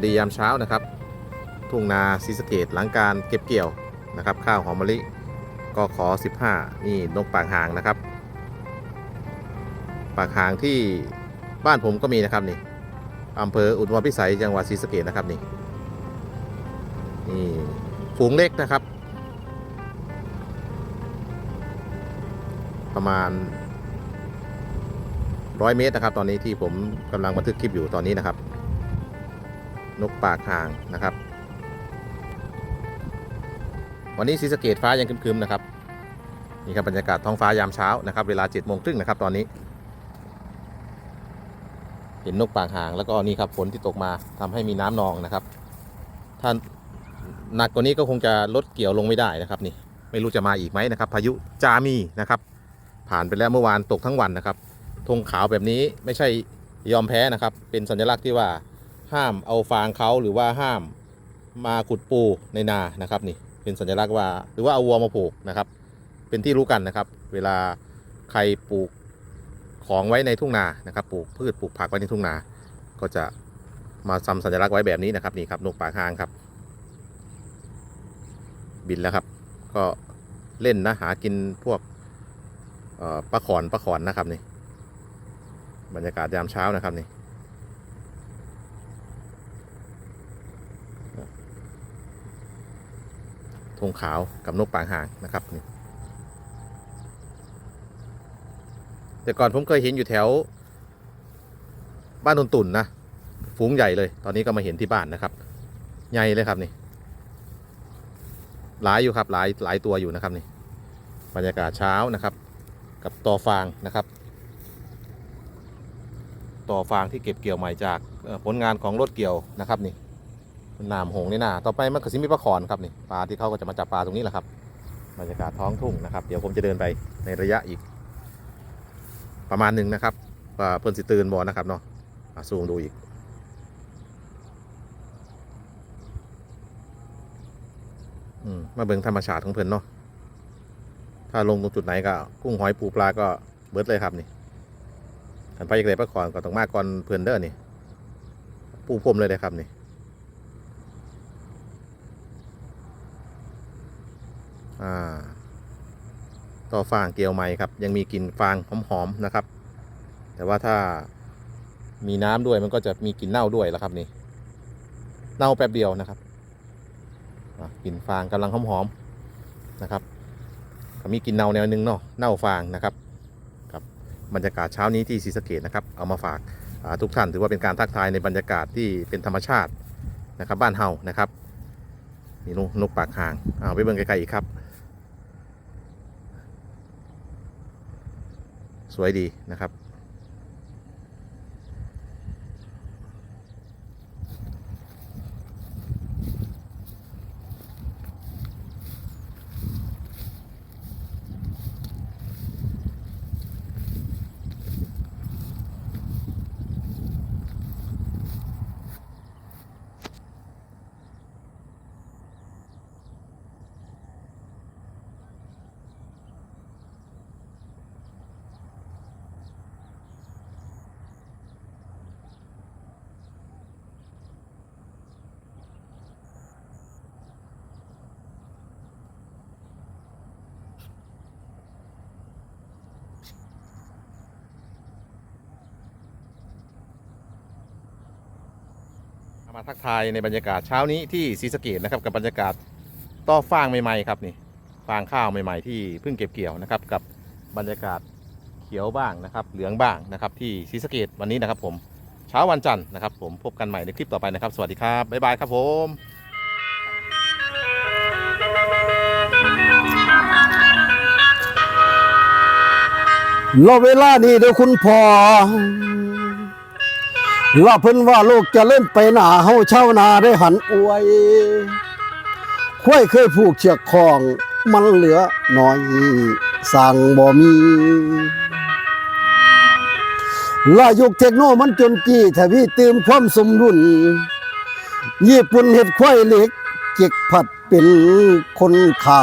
วัสดียามเช้านะครับ ทุ่งนาศรีสะเกดหลังการเก็บเกี่ยวนะครับ ข้าวหอมมะลิก็ขอ 15 นี่นกปากหางนะครับ ปากหางที่บ้านผมก็มีนะครับนี่อำเภออุดมพิสัยจังหวัดศรีสะเกดนะครับนี่นี่ฝูงเล็กนะครับ ประมาณร้อยเมตรนะครับ ตอนนี้ที่ผมกำลังบันทึกคลิปอยู่ตอนนี้นะครับ นกปากห่างนะครับ วันนี้ศรีสะเกดฟ้ายังครึมๆนะครับนี่ครับบรรยากาศท้องฟ้ายามเช้านะครับ เวลา7จ็ดโมงครึ่งนะครับตอนนี้ เห็นนกปากห่างแล้วก็นี่ครับฝนที่ตกมาทำให้มีน้ำนองนะครับ ถ้าหนักกว่านี้ก็คงจะลดเกี่ยวลงไม่ได้นะครับนี่ไม่รู้จะมาอีกไหมนะครับ พายุจามีนะครับ ผ่านไปแล้วเมื่อวานตกทั้งวันนะครับธงขาวแบบนี้ไม่ใช่ยอมแพ้นะครับ เป็นสัญลักษณ์ที่ว่า ห้ามเอาฟางเขาหรือว่าห้ามมาขุดปูในนานะครับนี่เป็นสัญลักษณ์ว่า หรือว่าเอาวัวมาผูกนะครับ เป็นที่รู้กันนะครับ เวลาใครปลูกของไว้ในทุ่งนานะครับ ปลูกพืชปลูกผักไว้ในทุ่งนา ก็จะมาทำสัญลักษณ์ไว้แบบนี้นะครับนี่ครับนกปากหางครับ บินแล้วครับ ก็เล่นนะหากินพวกปลาขอนปลาขอนนะครับนี่บรรยากาศยามเช้านะครับนี่ ธงขาวกับนกปางห่างนะครับนี่แต่ก่อนผมเคยเห็นอยู่แถว บ้านนนตุ่นนะฝูงใหญ่เลย ตอนนี้ก็มาเห็นที่บ้านนะครับ ใหญ่เลยครับนี่หลายอยู่ครับหลายหลายตัวอยู่นะครับนี่บรรยากาศเช้านะครับ กับตอฟางนะครับต่อฟางที่เก็บเกี่ยวใหม่จากผลงานของรถเกี่ยวนะครับนี่ นามหงนี่นาต่อไปมันก็สิมีปลาขอนครับนี่ปลาที่เขาก็จะมาจับปลาตรงนี้แหละครับบรรยากาศท้องทุ่งนะครับ เดี๋ยวผมจะเดินไปในระยะอีก ประมาณหนึ่งนะครับว่าเพิ่นสิตื่นบอนะครับเนาะอะซูมดูอีกอืมมาเบิ่งธรรมชาติของเพิ่นเนาะถ้าลงตรงจุดไหนก็กุ้งหอยปูปลาก็เบิดเลยครับนี่อันไปอีกเลยปะก่อนก็ต้องมาก่อนเพื่อนเด้อนี่ ปูพรมเลยนะครับนี่ อ่า ต่อฟางเกลียวไหมครับ ยังมีกลิ่นฟางหอมๆนะครับ แต่ว่าถ้ามีน้ำด้วยมันก็จะมีกลิ่นเน่าด้วยแล้วครับนี่เน่าแป๊บเดียวนะครับกลิ่นฟางกำลังหอมๆนะครับก็มีกลิ่นเน่าแนวหนึงเนาะเน่าฟางนะครับครับบรรยากาศเช้านี้ที่ศรีสะเกดนะครับ เอามาฝากทุกท่านถือว่าเป็นการทักทายในบรรยากาศที่เป็นธรรมชาตินะครับ บ้านเฮานะครับมีนกนกปากห่างเอาไปเบิ่งไกลๆอีกครับ ส วยดีนะครับ มาทักทายในบรรยากาศเช้านี้ที่ศรีสะเกดนะครับกับบรรยากาศต้อฟางใหม่ๆครับนี่ฟางข้าวใหม่ๆ ที่เพิ่งเก็บเกี่ยวนะครับกับบรรยากาศเขียวบ้างนะครับ เหลืองบ้างนะครับที่ศรีสะเกดวันนี้นะครับ ผมเช้าวันจันทร์นะครับ ผมพบกันใหม่ในคลิปต่อไปนะครับ สวัสดีครับบ๊ายบายครับผมรอเวลานี้เด้อคุณพ่อ ว่าเพิ่นว่าโลกจะเล่นไปหนาเฮาเช่านาได้หันอวยค่อยเคยผูกเชือกคล้อง มันเหลือน้อยสั่งบ่มีลายุคเทคโนมันจนกี้ทวีเติมความสมดุลญี่ปุ่นเฮ็ดควายเหล็ก เจ็กผัดเป็นคนขา